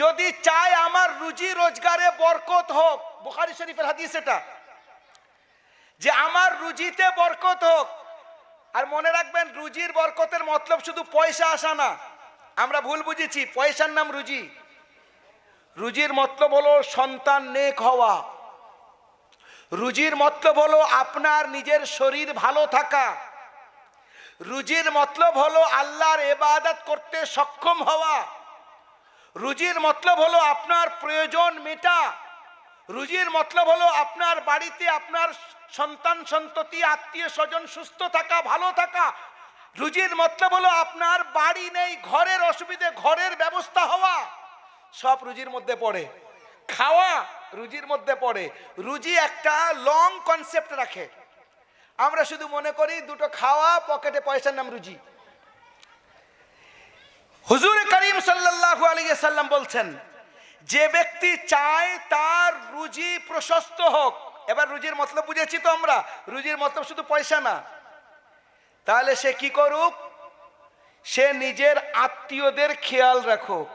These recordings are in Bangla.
যদি চায় আমার রুজি রোজগারে বরকত হোক, বুখারি শরীফের হাদিস এটা, যে আমার রুজিতে বরকত হোক, আর মনে রাখবেন রুজির বরকতের মতলব শুধু পয়সা আসা না, আমরা ভুল বুঝেছি, পয়সার নাম রুজি, রুজির মতলব হলো সন্তান নেক হওয়া, রুজির মতলব হলো আপনার নিজের শরীর ভালো থাকা, রুজির মতলব হলো আল্লাহর এবাদত করতে সক্ষম হওয়া রুজির মতলব হলো আপনার প্রয়োজন মেটা। রুজির মতলব হলো আপনার বাড়িতে আপনার সন্তান সন্ততি, আত্মীয় স্বজন সুস্থ থাকা, ভালো থাকা। রুজির মতলব হলো আপনার বাড়ি নেই, ঘরের অসুবিধে, ঘরের ব্যবস্থা হওয়া। সব রুজির মধ্যে পড়ে। খাওয়া রুজির মধ্যে পড়ে। রুজি একটা লং কনসেপ্ট রাখে। আমরা শুধু মনে করি দুটো খাওয়া পকেটে পয়সার নাম রুজি। হুজুর করিম সাল্লাল্লাহু আলাইহি সাল্লাম বলছেন, যে ব্যক্তি চায় তার রুজি প্রশস্ত হোক। এবার রুজির মতলব বুঝেছি তো আমরা, রুজির মতলব শুধু পয়সা না। তাহলে সে কি করুক? সে নিজের আত্মীয়দের খেয়াল রাখুক।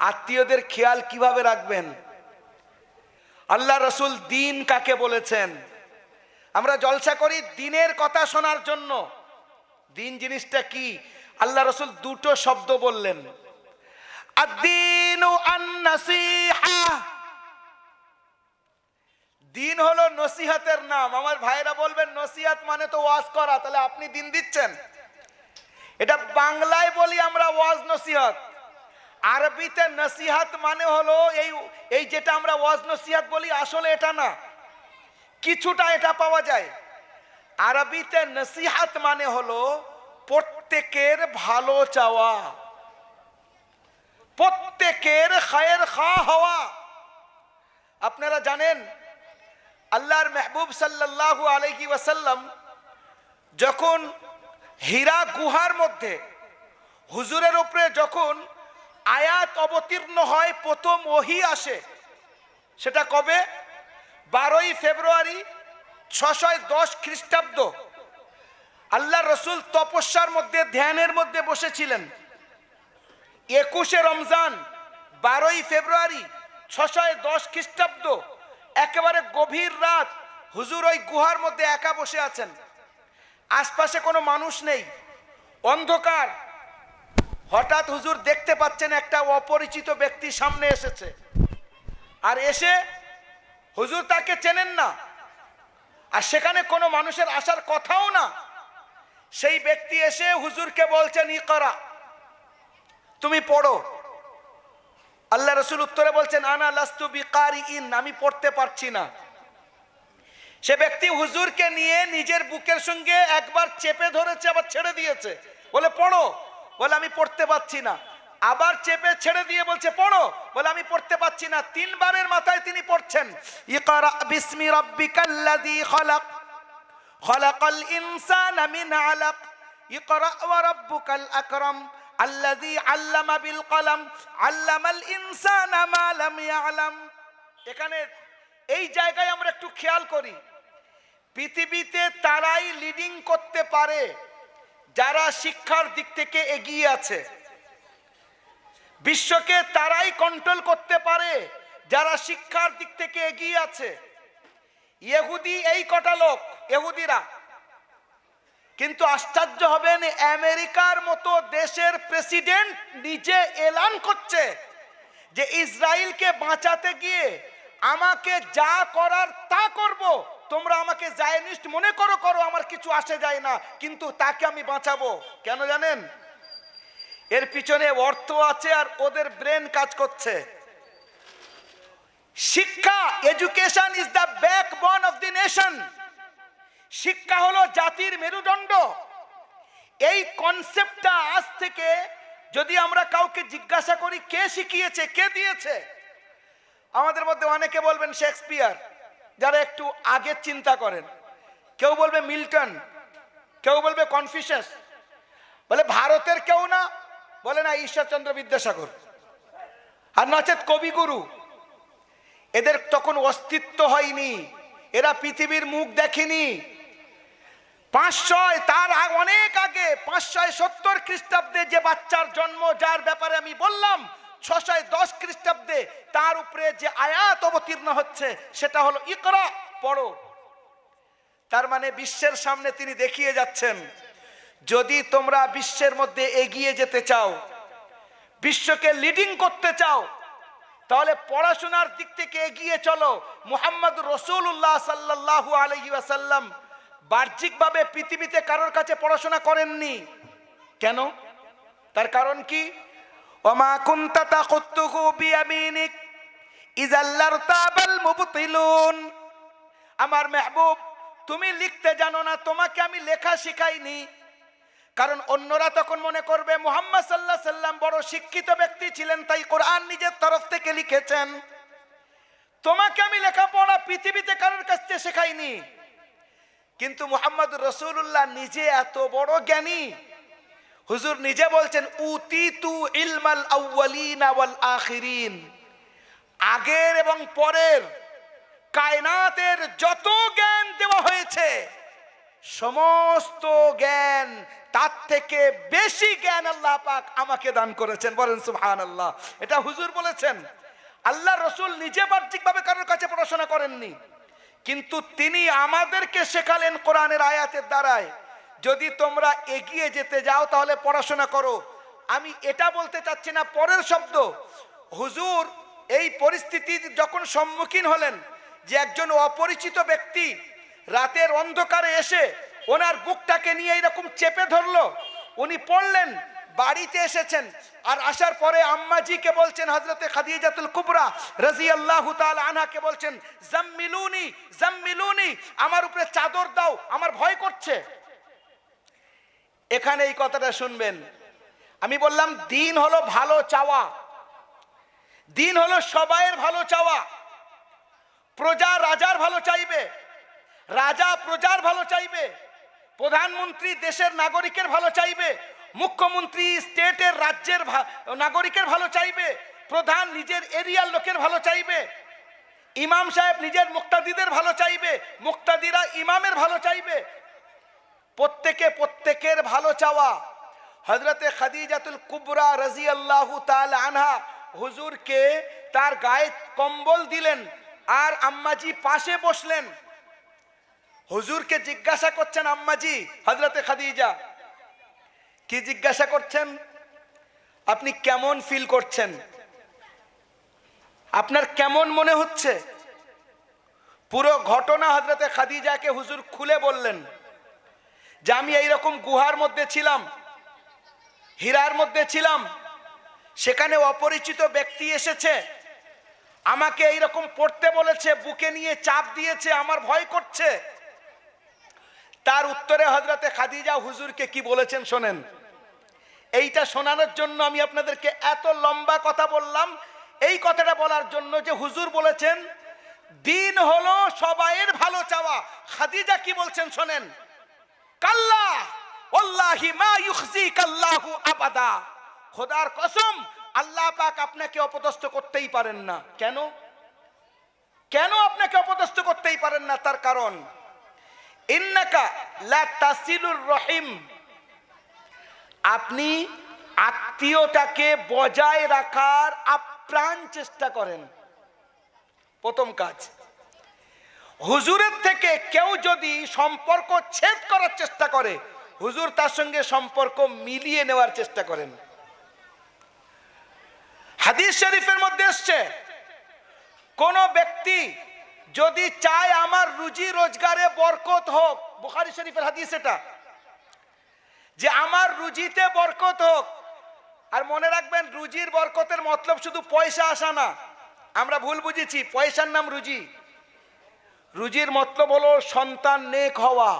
আত্মীয়দের খেয়াল কীভাবে রাখবেন? আল্লাহ রসুল দিন কাকে বলেছেন? আমরা জলসা করি দিনের কথা শোনার জন্য। দিন জিনিসটা কি? আল্লাহ রসুল দুটো শব্দ বললেন। দিন হলো নসিহতের নাম। আমার ভাইরা বলবেন, নসিহত মানে তো ওয়াজ করা, তাহলে আপনি দিন দিচ্ছেন। এটা বাংলায় বলি আমরা ওয়াজ নসিহত। আরবিতে নসিহাত মানে হলো এই এই যেটা আমরা ওয়াজ নসিহত বলি, আসলে এটা না। কিছুটা এটা পাওয়া যায়। আরবিতে নসিহাত মানে হলো প্রত্যেকের ভালো চাওয়া। প্রত্যেকের খায়ের খা হওয়া। আপনারা জানেন, আল্লাহর মেহবুব সাল্লাল্লাহু আলাইহি ওয়াসাল্লাম যখন হীরা গুহার মধ্যে হুজুরের উপরে যখন আয়াত অবতীর্ণ হয়, প্রথম ওহি আসে, সেটা কবে? বারোই ফেব্রুয়ারি ছশয় দশ খ্রিস্টাব্দ। আল্লাহ রসুল তপস্যার মধ্যে, ধ্যানের মধ্যে বসেছিলেন। একুশে রমজান, বারোই ফেব্রুয়ারি, ছশয় দশ খ্রিস্টাব্দ, একেবারে গভীর রাত, হুজুর ওই গুহার মধ্যে একা বসে আছেন। আশপাশে কোনো মানুষ নেই। অন্ধকার। হঠাৎ হুজুর দেখতে পাচ্ছেন একটা অপরিচিত ব্যক্তি সামনে এসেছে। আর এসে হুজুর তাকে চেনেন না। আর সেখানে কোনো মানুষের আসার কথাও না। সেই ব্যক্তি এসে হুজুরকে বলছেন ই করা, তুমি পড়ো। আল্লাহ রসুল উত্তরে বলছেন, আনা লাস্তু বিকারি ইন আমি পড়তে পারছি না। সে ব্যক্তি হুজুরকে নিয়ে নিজের বুকের সঙ্গে একবার চেপে ধরেছে, আবার ছেড়ে দিয়েছে। বলে, পড়ো। বলে, আমি পড়তে পারছি না। আবার চেপে ছেড়ে দিয়ে বলছে, পড়ো। বলে, আমি পড়তে পারছি না। তিনবারের মাথায় তিনি পড়ছেন, ইকরা বিসমি রাব্বিকাল্লাযী খলাক। খলাকাল ইনসানা মিন আলাক। ইকরা ওয়া রাব্বুকাল আকরাম। আল্লাযী আল্লামা বিল কলম। আল্লামাল ইনসানা মা লাম ইয়ালাম। এখানে এই জায়গায় আমরা একটু খেয়াল করি। পৃথিবীতে তারাই লিডিং করতে পারে, যারা শিক্ষার দিক থেকে এগিয়ে আছে। বিশ্বকে তারাই কন্ট্রোল করতে পারে, যারা শিক্ষার দিক থেকে এগিয়ে আছে। ইহুদি এই কটা লোক ইহুদিরা। কিন্তু আশ্চর্য হবেন, আমেরিকার মতো দেশের প্রেসিডেন্ট নিজে এলান করছে যে ইসরায়েলকে বাঁচাতে গিয়ে আমাকে যা করার তা করব। তোমরা আমাকে জায়নিস্ট মনে করো করো, আমার কিছু আসে যায় না, কিন্তু তাকে আমি বাঁচাবো। কেন জানেন? এর পিছনে অর্থ আছে আর ওদের ব্রেন কাজ করছে। শিক্ষা, education is the backbone of the nation. শিক্ষা হলো জাতির মেরুদণ্ড। এই কনসেপ্টটা আজ থেকে যদি আমরা কাউকে জিজ্ঞাসা করি, কে শিখিয়েছে, কে দিয়েছে? আমাদের মধ্যে অনেকে বলবেন শেক্সপিয়ার, যারা একটু আগে চিন্তা করেন। কেউ বলবে মিল্টন, কেউ বলবে কনফিউশাস বলে ভারতের কেউ না, বলে না ঈশ্বরচন্দ্র বিদ্যাসাগর। আর নচেত কবিগুরু। এদের তখন অস্তিত্ব হয়নি, এরা পৃথিবীর মুখ দেখেনি। পাঁচশয়, তার অনেক আগে পাঁচশয় সত্তর খ্রিস্টাব্দে যে বাচ্চার জন্ম, যার ব্যাপারে আমি বললাম, ছশয় দশ খ্রিস্টাব্দে তার উপরে যে আয়াত অবতীর্ণ হচ্ছে, সেটা হলো ইকরা, পড়ো। তার মানে বিশ্বের সামনে তিনি দেখিয়ে যাচ্ছেন, যদি তোমরা বিশ্বের মধ্যে এগিয়ে যেতে চাও, বিশ্বকে লিডিং করতে চাও, তাহলে পড়াশোনার দিক থেকে এগিয়ে চলো। মুহাম্মদ রসুল্লাহ সাল্লাহ আলহি আসাল্লাম বাহ্যিকভাবে পৃথিবীতে কারোর কাছে পড়াশোনা করেননি। কেন? তার কারণ কি? আমার মেহবুব, তুমি লিখতে জানো না, তোমাকে আমি লেখা শিখাইনি। কারণ অন্যরা তখন মনে করবে, মোহাম্মদ সাল্লাহ সাল্লাম বড় শিক্ষিত ব্যক্তি ছিলেন, তাই কোরআন নিজের তরফ থেকে লিখেছেন। তোমাকে আমি লেখাপড়া পৃথিবীতে কারোর কাছ থেকে শেখাইনি। কিন্তু মোহাম্মদ রসুল্লাহ নিজে এত বড় জ্ঞানী। হুজুর নিজে বলছেন উতি তু ইলমাল আগের এবং পরের কায়নাতের যত জ্ঞান দেওয়া হয়েছে, সমস্ত জ্ঞান, তার থেকে বেশি জ্ঞান আল্লাহ পাক আমাকে দান করেছেন। বলেন সুবহান আল্লাহ এটা হুজুর বলেছেন। আল্লাহ রসুল নিজে বাহ্যিকভাবে কারোর কাছে পড়াশোনা করেননি। কিন্তু তিনি আমাদেরকে শেখালেন কোরআনের আয়াতের দ্বারায়। যদি তোমরা এগিয়ে যেতে যাও, তাহলে পড়াশোনা করো। আমি এটা বলতে চাচ্ছি না, পরের শব্দ। হুজুর, এই পরিস্থিতির যখন সম্মুখীন হলেন, যে একজন অপরিচিত ব্যক্তি রাতের অন্ধকারে এসে ওনার বুকটাকে নিয়ে এরকম চেপে ধরলো, উনি পড়লেন বাড়িতে এসেছেন। আর আসার পরে আম্মাজিকে বলছেন হজরতে খাদিজাতুল কুবরা রাজি আল্লাহ আনহাকে বলছেন, জাম্মিলুনি জাম্মিলুনি, আমার উপরে চাদর দাও, আমার ভয় করছে। এখানে এই কথাটা শুনবেন। আমি বললাম, দিন হলো ভালো চাওয়া। দিন হলো সবাইয়ের ভালো চাওয়া। প্রজা রাজার ভালো চাইবে। রাজা প্রজার ভালো চাইবে। প্রধানমন্ত্রী দেশের নাগরিকের ভালো চাইবে। মুখ্যমন্ত্রী স্টেটের রাজ্যের নাগরিকের ভালো চাইবে, প্রধান নিজের এরিয়ার লোকের ভালো চাইবে, ইমাম সাহেব নিজের মুক্তাদিদের ভালো চাইবে, মুক্তাদিরা ইমামের ভালো চাইবে। প্রত্যেকে প্রত্যেকের ভালো চাওয়া। হজরতে খাদিজাতুল কুবরা রাজি আল্লাহ আনহা হুজুরকে তার গায়ে কম্বল দিলেন আর আম্মাজি পাশে বসলেন। হুজুরকে জিজ্ঞাসা করছেন, আম্মাজি হজরতে খাদিজা কি জিজ্ঞাসা করছেন? আপনি কেমন ফিল করছেন? আপনার কেমন মনে হচ্ছে? পুরো ঘটনা হজরতে খাদিজাকে হুজুর খুলে বললেন যে আমি এইরকম গুহার মধ্যে ছিলাম, হীরার মধ্যে ছিলাম, সেখানে অপরিচিত ব্যক্তি এসেছে, আমাকে এইরকম পড়তে বলেছে, বুকে নিয়ে চাপ দিয়েছে, আমার ভয় করছে। তার উত্তরে হজরতে খাদিজা হুজুরকে কি বলেছেন শোনেন? এইটা শোনানোর জন্য আমি আপনাদেরকে এত লম্বা কথা বললাম। এই কথাটা বলার জন্য যে হুজুর বলেছেন, দিন হলো সবাইয়ের ভালো চাওয়া। খাদিজা কি বলছেন শোনেন? কাল্লা ওল্লাহি মা ইউখজি আবাদা। খোদার কসম, আল্লাহ পাক আপনাকে অপদস্থ করতেই পারেন না। কেন? কেন আপনাকে অপদস্থ করতেই পারেন না? তার কারণ লা রহিম। আপনি আত্মীয়টাকে বজায় রাখার আপ্রাণ চেষ্টা করেন। প্রথম কাজ। হুজুরের থেকে কেউ যদি সম্পর্ক ছেদ করার চেষ্টা করে, হুজুর তার সঙ্গে সম্পর্ক মিলিয়ে নেওয়ার চেষ্টা করেন। হাদিস শরীফের মধ্যে এসছে, কোন ব্যক্তি যদি চায় আমার রুজি রোজগারে বরকত হোক, বুখারি শরীফের হাদিস এটা, যে আমার রুজিতে বরকত হোক, আর মনে রাখবেন রুজির বরকতের মতলব শুধু পয়সা আসা না, আমরা ভুল বুঝেছি, পয়সার নাম রুজি, রুজির মতলব হলো সন্তান নেক হওয়া,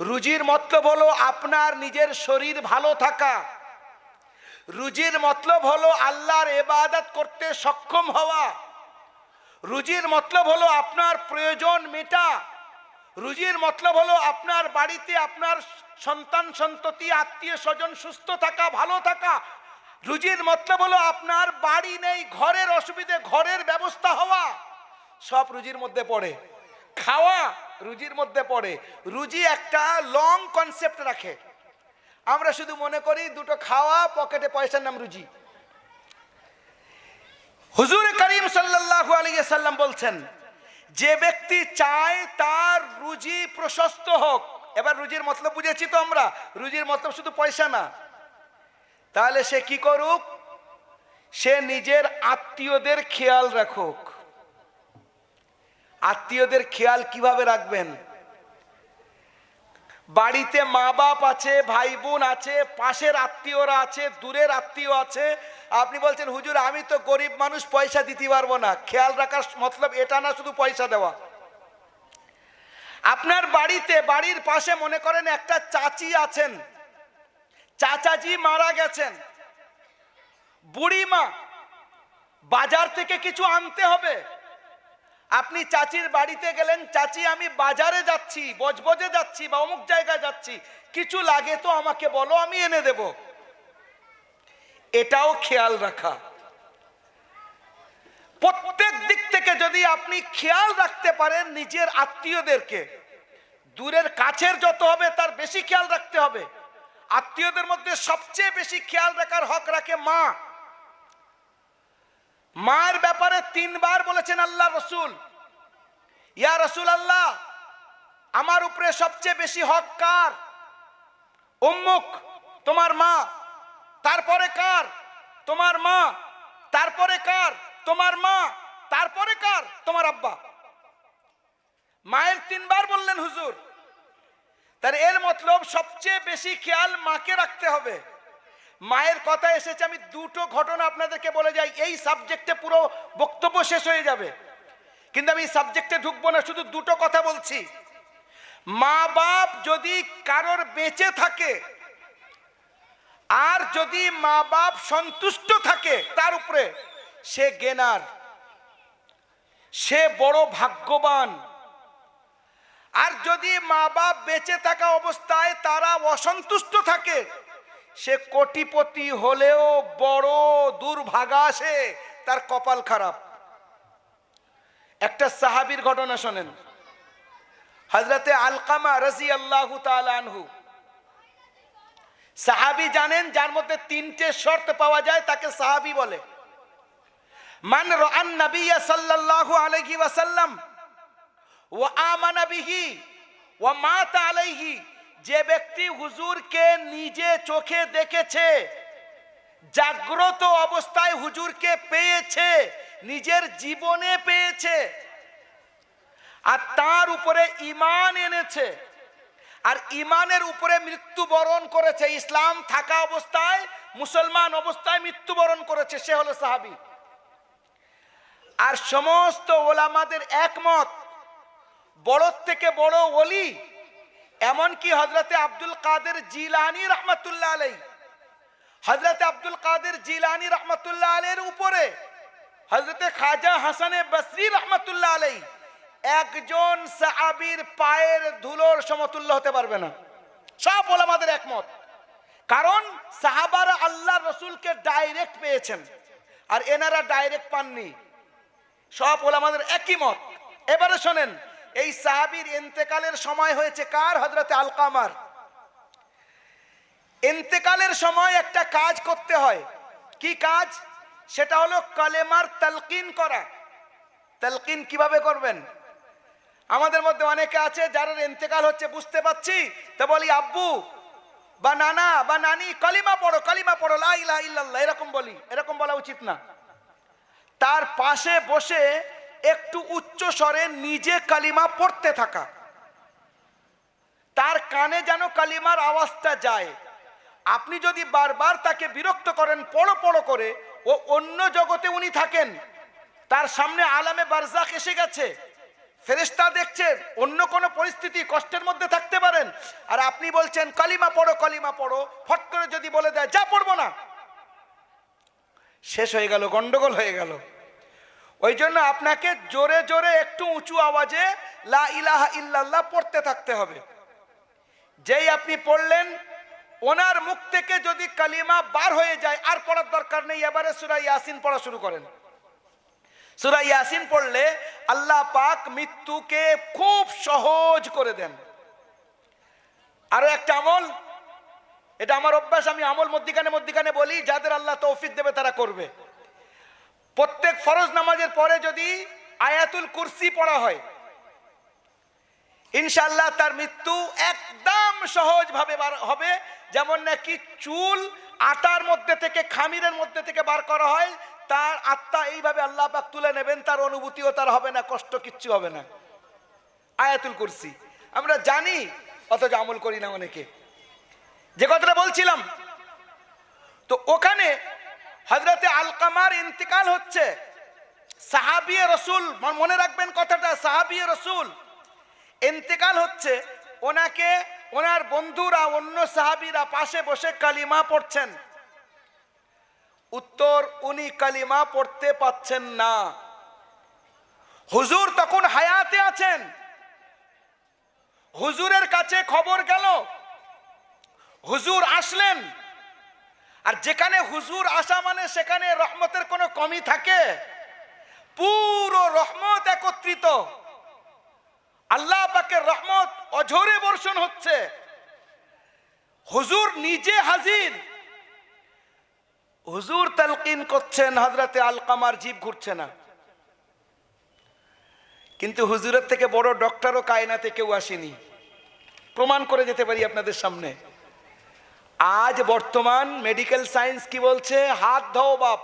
রুজির মতলব হলো আপনার নিজের শরীর ভালো থাকা, রুজির মতলব হলো আল্লাহর এবাদত করতে সক্ষম হওয়া রুজির মতলব হলো আপনার প্রয়োজন মেটা। রুজির মতলব হলো আপনার বাড়িতে আপনার সন্তান সন্ততি, আত্মীয় স্বজন সুস্থ থাকা, ভালো থাকা। রুজির মতলব হলো আপনার বাড়ি নেই, ঘরের অসুবিধে, ঘরের ব্যবস্থা হওয়া। সব রুজির মধ্যে পড়ে। খাওয়া রুজির মধ্যে পড়ে। রুজি একটা লং কনসেপ্ট রাখে। আমরা শুধু মনে করি দুটো খাওয়া পকেটে পয়সার নাম রুজি। হুজুর করিম আলাইহি সাল্লাম বলছেন, যে ব্যক্তি চায় তার রুজি প্রশস্ত হোক। এবার রুজির মতলব বুঝেছি তো আমরা, রুজির মতলব শুধু পয়সা না। তাহলে সে কি করুক? সে নিজের আত্মীয়দের খেয়াল রাখুক। আত্মীয়দের খেয়াল কীভাবে রাখবেন? বাড়িতে মা বাপ আছে ভাই বোন আছে, পাশের আত্মীয়রা আছে, দূরের আত্মীয় আছে। আপনি বলছেন, হুজুর, আমি তো গরিব মানুষ, পয়সা দিতে পারব না। খেয়াল রাখার মতলব এটা না, শুধু পয়সা দেওয়া। আপনার বাড়িতে, বাড়ির পাশে মনে করেন একটা চাচি আছেন। চাচাজি মারা গেছেন। বুড়ি মা বাজার থেকে কিছু আনতে হবে। আপনি চাচির বাড়িতে গেলেন, চাচি, আমি বাজারে যাচ্ছি, বজবজে যাচ্ছি বা অমুক জায়গায় যাচ্ছি। কিছু লাগে তো আমাকে বলো, আমি এনে দেব। এটাও খেয়াল রাখা। প্রত্যেক দিক থেকে যদি আপনি খেয়াল রাখতে পারেন নিজের আত্মীয়দেরকে, দূরের কাছের যত হবে তার বেশি খেয়াল রাখতে হবে। আত্মীয়দের মধ্যে সবচেয়ে বেশি খেয়াল রাখার হক রাখে মা। মায়ের ব্যাপারে তিনবার বলেছেন আল্লাহ রসুল। ইয়া রসুল আল্লাহ আমার উপরে সবচেয়ে বেশি হক কার? উম্মুক, তোমার মা। তারপরে কার? তোমার মা। তারপরে কার? তোমার মা। তারপরে কার? তোমার আব্বা। মায়ের তিনবার বললেন হুজুর। তার এর মতলব সবচেয়ে বেশি খেয়াল মাকে রাখতে হবে। মায়ের কথা এসেছে, আমি দুটো ঘটনা আপনাদেরকে বলে যাই। এই সাবজেক্টে পুরো বক্তব্য শেষ হয়ে যাবে। কিন্তু আমি সাবজেক্টে ঢুকবো না, শুধু দুটো কথা বলছি। মা বাপ যদি কারোর বেঁচে থাকে, আর যদি মা বাপ সন্তুষ্ট থাকে তার উপরে, সে গেনার সে বড় ভাগ্যবান। আর যদি মা বাপ বেঁচে থাকা অবস্থায় তারা অসন্তুষ্ট থাকে সে কোটিপতি হলেও বড় দুর্ভাগা সে, তার কপাল খারাপ। একটা সাহাবির ঘটনা শোনেন। হজরতে আলকামা রাজি আল্লাহ আনহু। সাহাবি জানেন যার মধ্যে তিনটে শর্ত পাওয়া যায়, তাকে সাহাবি বলে। মান রান নবিয়া সাল্লাল্লাহু আলাইহি ওয়াসাল্লাম ও আমানা বিহি ও মাতা আলাইহি যে ব্যক্তি হুজুরকে নিজে চোখে দেখেছে, জাগ্রত অবস্থায় হুজুরকে পেয়েছে, নিজের জীবনে পেয়েছে, আর তার উপরে ইমান এনেছে, আর ইমানের উপরে মৃত্যুবরণ করেছে, ইসলাম থাকা অবস্থায়, মুসলমান অবস্থায় মৃত্যুবরণ করেছে, সে হলো সাহাবি। আর সমস্ত ওলামাদের একমত বড় থেকে বড় ওলি এমনকি হজরতে আব্দুল কাদের জিলানি রহমতুল্লাহ আলাই হজরতে আব্দুল কাদের জিলানি রহমতুল্লাহ আলের উপরে হজরতে খাজা হাসানে বসরি রহমতুল্লাহ আলাই একজন সাহাবির পায়ের ধুলোর সমতুল্য হতে পারবে না। সব ওলামাদের একমত। কারণ সাহাবার আল্লাহ রসুলকে ডাইরেক্ট পেয়েছেন আর এনারা ডাইরেক্ট পাননি। সব ওলামাদের একই মত। এবারে শোনেন এই সাহাবির ইন্তেকালের সময় হয়েছে কার? হজরতে আলকামার। ইন্তেকালের সময় একটা কাজ করতে হয়। কি কাজ? সেটা হলো কলেমার তালকিন করা। তালকিন কীভাবে করবেন? আমাদের মধ্যে অনেকে আছে যারা ইন্তেকাল হচ্ছে, বুঝতে পাচ্ছি তো বলি, আব্বু, বা নানা, বা নানি, কলিমা পড়ো কলিমা পড়ো, লা ইলাহা ইল্লাল্লাহ। এরকম বলি, এরকম বলা উচিত না। তার পাশে বসে একটু উচ্চ স্বরে নিজে কালিমা পড়তে থাকা। তার কানে যেন কালিমার আওয়াজটা যায়। আপনি যদি বারবার তাকে বিরক্ত করেন পড়ো পড়ো করে, ও অন্য জগতে উনি থাকেন। তার সামনে আলামে বারজাক এসে গেছে। ফেরেস্তা দেখছেন অন্য কোনো পরিস্থিতি, কষ্টের মধ্যে থাকতে পারেন। আর আপনি বলছেন, কালিমা পড়ো কালিমা পড়ো। ফট করে যদি বলে দেয়, যা পড়ব না। শেষ হয়ে গেল, গন্ডগোল হয়ে গেল। ওই জন্য আপনাকে জোরে জোরে একটু উঁচু আওয়াজে লা ইলাহা ইল্লাল্লাহ পড়তে থাকতে হবে। যেই আপনি পড়লেন, ওনার মুখ থেকে যদি কালিমা বার হয়ে যায়, আর পড়ার দরকার নেই, এবারে সুরা ইয়াসিন পড়া শুরু করেন। সুরা ইয়াসিন পড়লে আল্লাহ পাক মৃত্যুকে খুব সহজ করে দেন। আরও একটা আমল, এটা আমার অভ্যাস, আমি আমল মধ্যিখানে মধ্যিখানে বলি, যাদের আল্লাহ তৌফিক দেবে তারা করবে। প্রত্যেক ফরজ নামাজের পরে যদি আয়াতুল কুরসি পড়া হয় ইনশাল্লাহ তার মৃত্যু একদম সহজভাবে বার হবে। যেমন নাকি চুল আটার মধ্যে থেকে খামিরের মধ্যে থেকে বার করা হয়, তার আত্মা এইভাবে আল্লাহ পাক তুলে নেবেন, তার অনুভূতিও তার হবে না, কষ্ট কিচ্ছু হবে না। আয়াতুল কুরসি। আমরা জানি, অথচ আমল করি না অনেকে। যে কথাটা বলছিলাম, তো ওখানে হজরতে আলকামার ইন্তিকাল হচ্ছে। সাহাবিয়ে রসুল, মনে রাখবেন কথাটা সাহাবিয়ে রসুল। ইন্তেকাল হচ্ছে ওনাকে, ওনার বন্ধুরা, অন্য সাহাবিরা পাশে বসে কালিমা পড়ছেন। উত্তর, উনি কালিমা পড়তে পাচ্ছেন না। হুজুর তখন হায়াতে আছেন। হুজুরের কাছে খবর গেল। হুজুর আসলেন। আর যেখানে হুজুর আসা মানে সেখানে রহমতের কোনো কমি থাকে। পুরো রহমত একত্রিত। আল্লাহ পাকের রহমত অঝরে বর্ষণ হচ্ছে। হুজুর নিজে হাজির। হুজুর তালকিন করছেন হজরতে আলকামার জীব ঘুরছে না। কিন্তু হুজুরের থেকে বড় ডক্টরও কায়নাতে কেউ আসেনি। প্রমাণ করে যেতে পারি আপনাদের সামনে। আজ বর্তমান মেডিকেল সায়েন্স কি বলছে? হাত ধো বাপ।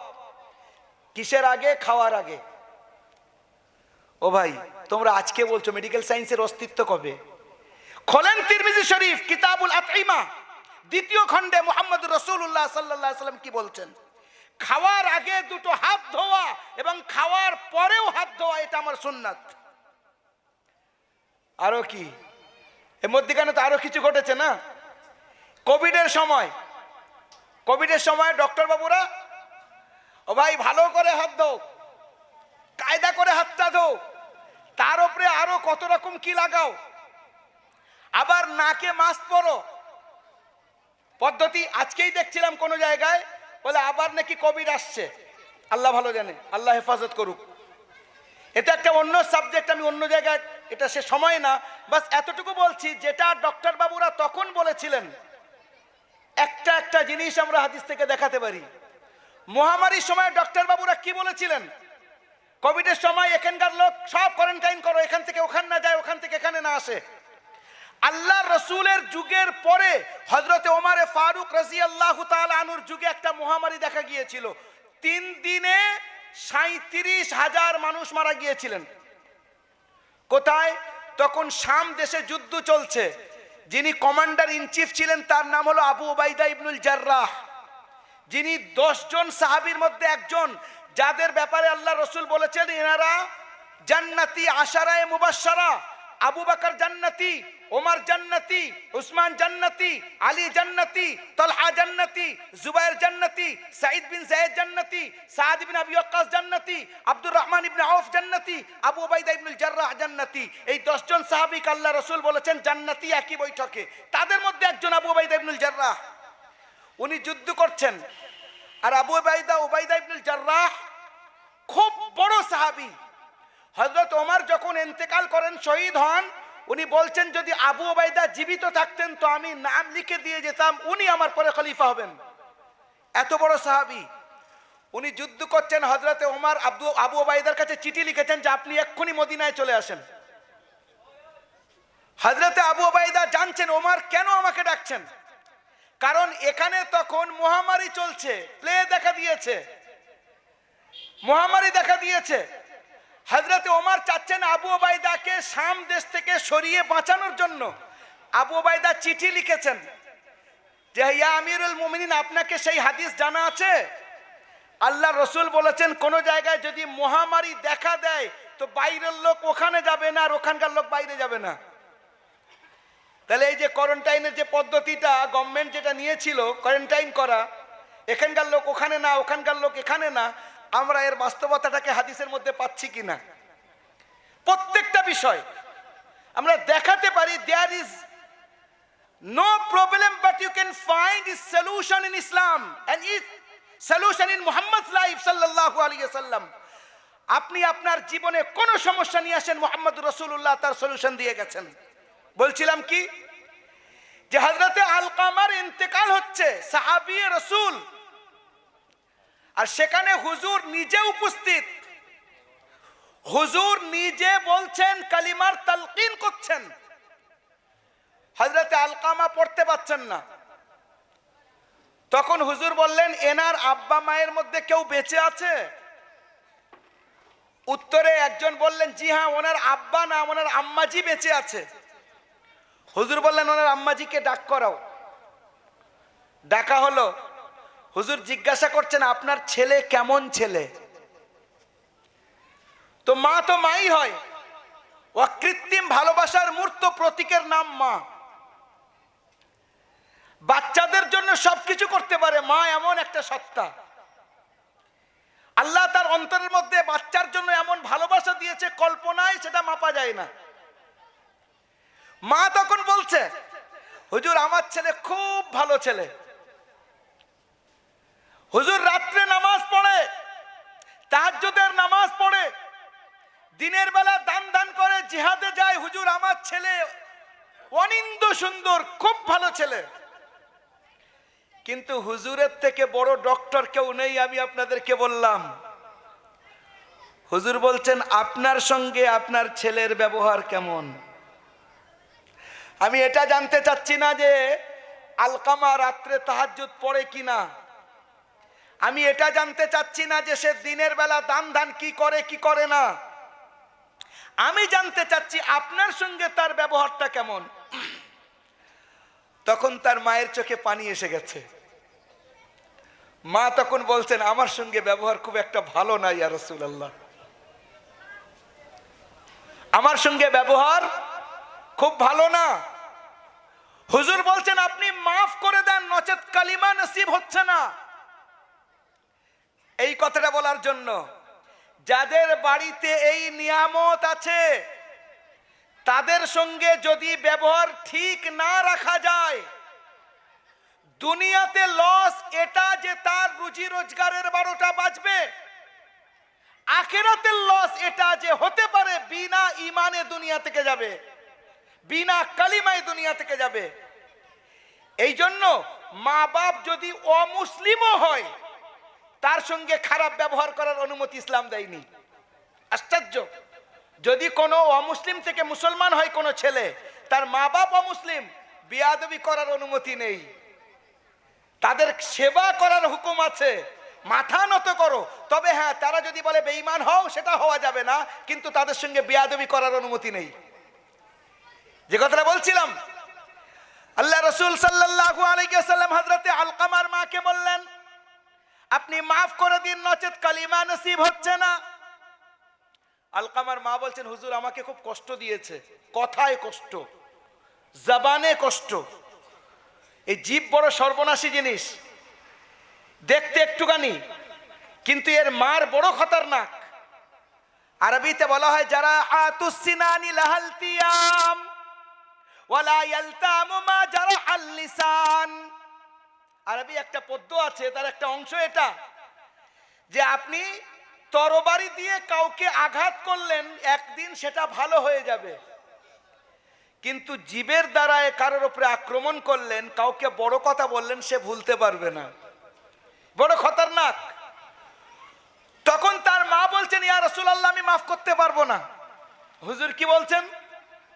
কিসের আগে? খাওয়ার আগে। ও ভাই, তোমরা আজকে বলছো মেডিকেল সায়েন্সের অস্তিত্ব কবে? খোলেন তিরমিজি শরীফ, কিতাবুল আতইমা দ্বিতীয় খণ্ডে মোহাম্মদ রসুল্লাহ সাল্লাহ সাল্লাম কি বলছেন? খাওয়ার আগে দুটো হাত ধোয়া এবং খাওয়ার পরেও হাত ধোয়া, এটা আমার সুন্নাত। আরও কি? এর মধ্যেখানে তো আরও কিছু ঘটেছে না? কোভিডের সময়। কোভিডের সময় ডক্টর বাবুরা ও ভাই ভালো করে হাত ধো, কায়দা করে হাতটা ধো, তার উপরে আরও কত রকম কি লাগাও। আবার নাকে মাস্ক পরো। পদ্ধতি আজকেই দেখছিলাম কোনো জায়গায়, বলে আবার নাকি কোভিড আসছে। আল্লাহ ভালো জানে, আল্লাহ হেফাজত করুক। এটা একটা অন্য সাবজেক্ট আমি অন্য জায়গায়, এটা সে সময় না, বাস এতটুকু বলছি, যেটা ডক্টর বাবুরা তখন বলেছিলেন একটা একটা জিনিস আমরা হাদিস থেকে দেখাতে পারি। মহামারীর সময় ডক্টর বাবুরা কি বলেছিলেন? কোভিডের সময় এখানকার লোক সব কোয়ারেন্টাইন করো, এখান থেকে ওখান না যায়, ওখান থেকে এখানে না আসে। আল্লাহ রসুলের যুগের পরে হজরতে ওমারে ফারুক রাজি আল্লাহ আনুর যুগে একটা মহামারী দেখা গিয়েছিল। তিন দিনে সাঁত্রিশ হাজার মানুষ মারা গিয়েছিলেন। কোথায়? তখন শাম দেশে যুদ্ধ চলছে। যিনি কমান্ডার ইন চিফ ছিলেন, তার নাম হলো আবু ওবাইদা ইবনুল জার্রাহ। যিনি জন সাহাবির মধ্যে একজন, যাদের ব্যাপারে আল্লাহ রসুল বলেছেন এনারা জান্নাতি আশারায় মুবাসারা আবু বাকর জান্নাতি, ওমর জান্নাতি, উসমান জান্নাতি, আলী জান্নাতি, তলহা জান্নাতি, জুবাইর জান্নাতি সাইদ বিন জায়েদ জান্নাতি, সাদ বিন আবি ওয়াক্কাস জান্নাতি, আব্দুর রহমান ইবনে আউফ জান্নাতি, আবু উবাইদা ইবনুল জাররাহ জান্নাতি। এই দশজন সাহাবীকে আল্লাহ রাসূল বলেছেন, জান্নাতি একই বৈঠকে। তাদের মধ্যে একজন আবু উবাইদা ইবনুল জাররাহ। উনি যুদ্ধ করছেন। আর আবু উবাইদা উবাইদা ইবনুল জাররাহ খুব বড় সাহাবী। হজরত ওমর যখন ইন্তেকাল করেন, শহীদ হন, উনি বলছেন, যদি আবু ওবায়দা জীবিত থাকতেন, তো আমি নাম লিখে দিয়ে যেতাম, উনি আমার পরে খলিফা হবেন। এত বড় সাহাবি। উনি যুদ্ধ করছেন হজরতে ওমর আব্দু, আবু ওবায়দার কাছে চিঠি লিখেছেন যে, আপনি এক্ষুনি মদিনায় চলে আসেন। হজরতে আবু ওবায়দা জানছেন, ওমর কেন আমাকে ডাকছেন? কারণ এখানে তখন মহামারী চলছে, প্লে দেখা দিয়েছে। মহামারী দেখা দিয়েছে। হজরত ওমার চাচ্ছেন আবু ওবায়দাকে শাম দেশ থেকে সরিয়ে বাঁচানোর জন্য। আবু ওবায়দা চিঠি লিখেছেন যে, ইয়া আমিরুল মুমিনিন, আপনাকে সেই হাদিস জানা আছে? আল্লাহ রসুল বলেছেন, কোন জায়গায় যদি মহামারী দেখা দেয়, তো বাইরের লোক ওখানে যাবে না আর ওখানকার লোক বাইরে যাবে না। তাহলে এই যে কোয়ারেন্টাইনের যে পদ্ধতিটা গভর্নমেন্ট যেটা নিয়েছিল কোয়ারেন্টাইন করা, এখানকার লোক ওখানে না, ওখানকার লোক এখানে না আমরা এর বাস্তবতাটাকে হাদিসের মধ্যে পাচ্ছি কিনা? প্রত্যেকটা বিষয় আমরা দেখাতে পারি there is no problem but you can find is solution in Islam and is solution in Muhammad life সাল্লাল্লাহু আলাইহি সাল্লাম আপনি আপনার জীবনে কোনো সমস্যা নিয়ে আসেন, মোহাম্মদ রসুল্লাহ তার সলিউশন দিয়ে গেছেন। বলছিলাম কি? যে হজরতে আলকামার ইন্তেকাল হচ্ছে, সাহাবি রসুল আর সেখানে হুজুর নিজে উপস্থিত। হুজুর নিজে বলছেন, কালিমার তালকিন করছেন। হজরতে আলকামা পড়তে পাচ্ছেন না। তখন হুজুর বললেন, এনার আব্বা মায়ের মধ্যে কেউ বেঁচে আছে? উত্তরে একজন বললেন, জি হ্যাঁ ওনার আব্বা না, ওনার আম্মাজি বেঁচে আছে। হুজুর বললেন, ওনার আম্মাজিকে ডাক করাও। ডাকা হলো। হুজুর জিজ্ঞাসা করছেন, আপনার ছেলে কেমন ছেলে? তো মা তো মাই হয়। অকৃত্রিম ভালোবাসার মূর্ত প্রতীকের নাম মা। বাচ্চাদের জন্য সবকিছু করতে পারে। মা এমন একটা সত্তা। আল্লাহ তার অন্তরের মধ্যে বাচ্চার জন্য এমন ভালোবাসা দিয়েছে, কল্পনায় সেটা মাপা যায় না। মা তখন বলছে, হুজুর, আমার ছেলে খুব ভালো ছেলে। হুজুর, রাত্রে নামাজ পড়ে, তাহাজ্জুদের নামাজ পড়ে, দিনের বেলা দান দান করে জিহাদে যায়। হুজুর, আমার ছেলে অনিন্দ সুন্দর, খুব ভালো ছেলে। কিন্তু হুজুরের থেকে বড় ডক্টর কেউ নেই, আমি আপনাদেরকে বললাম। হুজুর বলছেন, আপনার সঙ্গে আপনার ছেলের ব্যবহার কেমন? আমি এটা জানতে চাচ্ছি না যে আলকামা রাত্রে তাহাজ্জুদ পড়ে কিনা। আমি এটা জানতে চাচ্ছি না যে সে দিনের বেলা দান দান কি করে কি করে না। আমি জানতে চাচ্ছি আপনার সঙ্গে তার ব্যবহারটা কেমন। তখন তার মায়ের চোখে পানি এসে গেছে। মা তখন বলছেন, আমার সঙ্গে ব্যবহার খুব একটা ভালো না, ইয়া রসুল্লাহ আমার সঙ্গে ব্যবহার খুব ভালো না। হুজুর বলছেন, আপনি মাফ করে দেন নচেত কালিমা নসিব হচ্ছে না। এই কথাটা বলার জন্য, যাদের বাড়িতে এই নিয়ামত আছে, তাদের সঙ্গে যদি ব্যবহার ঠিক না রাখা যায়, দুনিয়াতে লস এটা যে তার রুজি রোজগারের বারোটা বাজবে, আখেরাতের লস এটা যে হতে পারে বিনা ইমানে দুনিয়া থেকে যাবে, বিনা কালিমায় দুনিয়া থেকে যাবে। এই জন্য মা বাপ যদি অমুসলিমও হয় তার সঙ্গে খারাপ ব্যবহার করার অনুমতি ইসলাম দেয়নি। আশ্চর্য। যদি কোনো অমুসলিম থেকে মুসলমান হয় কোনো ছেলে, তার মা বাপ অমুসলিম, বিয়াদবি করার অনুমতি নেই। তাদের সেবা করার হুকুম আছে। মাথা নত করো। তবে হ্যাঁ তারা যদি বলে বেঈমান হও, সেটা হওয়া যাবে না, কিন্তু তাদের সঙ্গে বিয়াদবি করার অনুমতি নেই। যে কথাটা বলছিলাম, আল্লাহ রসুল সাল্লাল্লাহু আলাইহি সাল্লাম হযরতে আলকামার মাকে বললেন আপনি মাফ করে দিন, নচেত কালিমা নসিব হচ্ছে না। আলকামার মা বলছেন, হুজুর, আমাকে খুব কষ্ট দিয়েছে। কথায় কষ্ট, জবানে কষ্ট। এই জীব বড় সর্বনাশী জিনিস। দেখতে একটুখানি, কিন্তু এর মার বড় খতরনাক। আরবিতে বলা হয়, যারা আতুসিনানি লাহালতিয়াম ওয়ালা ইয়ালতামু মা যারা আল্লিসান আরবি একটা পদ্য আছে, তার একটা অংশ এটা। যে আপনি তরবারি দিয়ে কাউকে আঘাত করলেন, একদিন সেটা ভালো হয়ে যাবে। কিন্তু জীবের দ্বারায় কারোর উপরে আক্রমণ করলেন, কাউকে বড় কথা বললেন, সে ভুলতে পারবে না। বড় খতরনাক। তখন তার মা বলছেন, ইয়া রসুলাল্লাহ, আমি মাফ করতে পারব না। হুজুর কি বলছেন?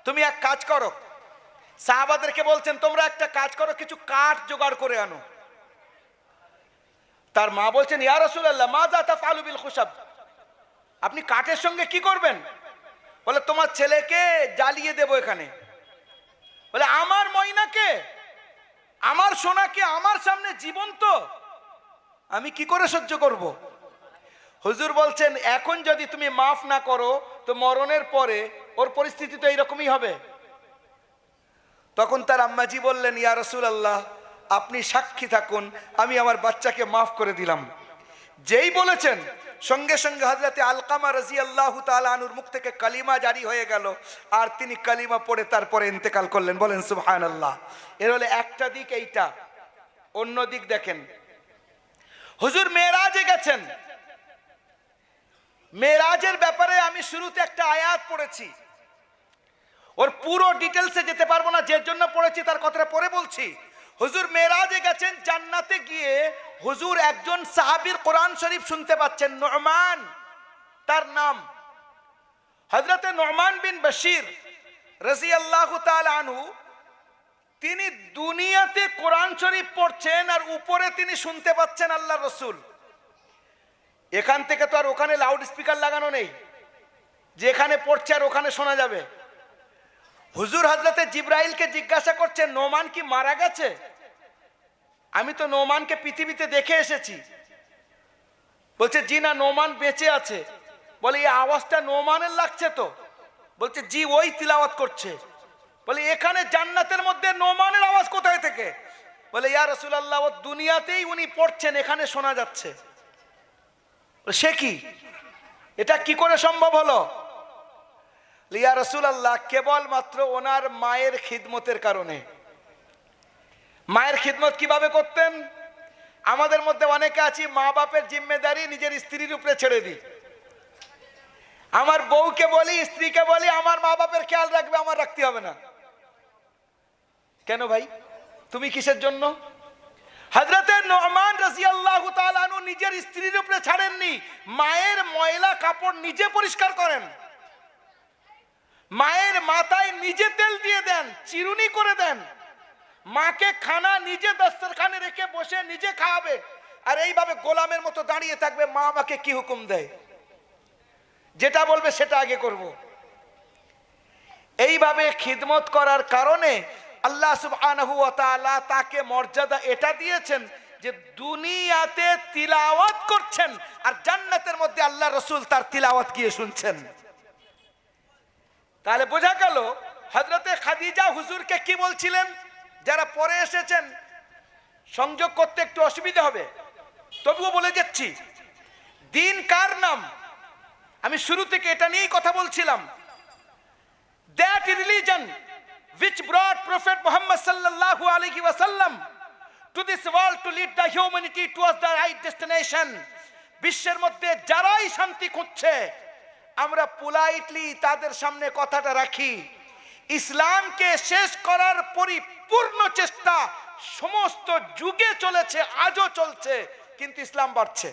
তুমি এক কাজ করো। সাহাবাদেরকে বলছেন, তোমরা একটা কাজ করো, কিছু কাঠ জোগাড় করে আনো। তার মা বলছেন, ইয়া রসুলাল্লাহ মা জাতা ফালুবিল খুশাব? আপনি কাঠের সঙ্গে কি করবেন? বলে, তোমার ছেলেকে জ্বালিয়ে দেবো এখানে। বলে, আমার ময়নাকে, আমার সোনাকে, আমার সামনে জীবন্ত, আমি কি করে সহ্য করব? হুজুর বলছেন, এখন যদি তুমি মাফ না করো, তো মরণের পরে ওর পরিস্থিতি তো এইরকমই হবে। তখন তার আম্মাজি বললেন, ইয়া রসুল আল্লাহ আপনি সাক্ষী থাকুন, আমি আমার বাচ্চাকে মাফ করে দিলাম। যেই বলেছেন, সঙ্গে সঙ্গে হজরতে আলকামা রাজি আল্লাহ আনুর মুখ থেকে কালিমা জারি হয়ে গেল, আর তিনি কালিমা পড়ে তারপরে ইন্তেকাল করলেন। বলেন সুবহান আল্লাহ এর হলে একটা দিক এইটা, অন্য দিক দেখেন। হুজুর, মেয়েরাজে গেছেন। মেরাজের ব্যাপারে আমি শুরুতে একটা আয়াত পড়েছি। ওর পুরো ডিটেলসে যেতে পারব না, যে জন্য পড়েছি তার কথাটা পরে বলছি। হুজুর মেরাজে গেছেন, জান্নাতে গিয়ে হুজুর একজন সাহাবীর কোরআন শরীফ শুনতে পাচ্ছেন, নোমান, তার নাম। হজরতে নোমান বিন বশির রাজি আল্লাহ আনু তিনি দুনিয়াতে কোরআন শরীফ পড়ছেন আর উপরে তিনি শুনতে পাচ্ছেন আল্লাহ রসুল। এখান থেকে তো আর ওখানে লাউড স্পিকার লাগানো নেই। যেখানে পড়ছে আর ওখানে শোনা যাবে। হুজুর হজরতে জিব্রাইলকে জিজ্ঞাসা করছে, নোমান কি মারা গেছে? আমি তো নোমানকে পৃথিবীতে দেখে এসেছি। বলছে, জি না, নোমান বেঁচে আছে। বলে, এই আওয়াজটা নোমানের লাগছে তো? বলছে, জি, ওই তিলাওয়াত করছে। বলে, এখানে জান্নাতের মধ্যে নোমানের আওয়াজ কোথায় থেকে? বলে, ইয়া রসুলাল্লাহ দুনিয়াতেই উনি পড়ছেন, এখানে শোনা যাচ্ছে। সে কি? এটা কি করে সম্ভব হলো? লিয়া রসুলাল্লাহ কেবলমাত্র ওনার মায়ের খিদমতের কারণে। মায়ের খিদমত কীভাবে করতেন? আমাদের মধ্যে অনেকে আছি মা বাপের জিম্মেদারি নিজের স্ত্রীর উপরে ছেড়ে দিই। আমার বউকে বলি, স্ত্রীকে বলি, আমার মা বাপের খেয়াল রাখবে, আমার রাখতে হবে না। কেন ভাই? তুমি কিসের জন্য? হজরতে নোমান রাজিয়াল্লাহু তাআলাহু নিজের স্ত্রীর উপরে ছাড়েননি, মায়ের ময়লা কাপড় নিজে পরিষ্কার করেন। মায়ের মাথায় নিজে তেল দিয়ে দেন, চিরুনি করে দেন। মাকে খানা নিজে দস্তরখানে রেখে বসে নিজে খাওয়াবে। আর এইভাবে গোলামের মতো দাঁড়িয়ে থাকবে, মা আমাকে কি হুকুম দেয়? যেটা বলবে সেটা আগে করব। এইভাবে খিদমত করার কারণে আল্লাহ সুবহানাহু ওয়া তাআলা তাকে মর্যাদা এটা দিয়েছেন যে দুনিয়াতে তিলাওয়াত করছেন আর জান্নাতের মধ্যে আল্লাহ রসুল তার তিলাওয়াত গিয়ে শুনছেন। তাহলে বোঝা গেল হজরতে খাদিজা হুজুরকে কি বলছিলেন? যারা পরে এসেছেন, সংযোগ করতে একটু অসুবিধা হবে। তবুও বলে যাচ্ছি, দিন কার নাম? আমি শুরু থেকে এটা নিয়েই কথা বলছিলাম। That religion which brought prophet Mohammad সাল্লাল্লাহু আলহি ওয়াসাল্লাম to this world to lead the humanity towards the right destination বিশ্বের মধ্যে যারাই শান্তি খুঁজছে আমরা পোলাইটলি তাদের সামনে কথাটা রাখি। ইসলামকে শেষ করার পরিপূর্ণ চেষ্টা সমস্ত যুগে চলেছে, আজও চলছে, কিন্তু ইসলাম বাড়ছে।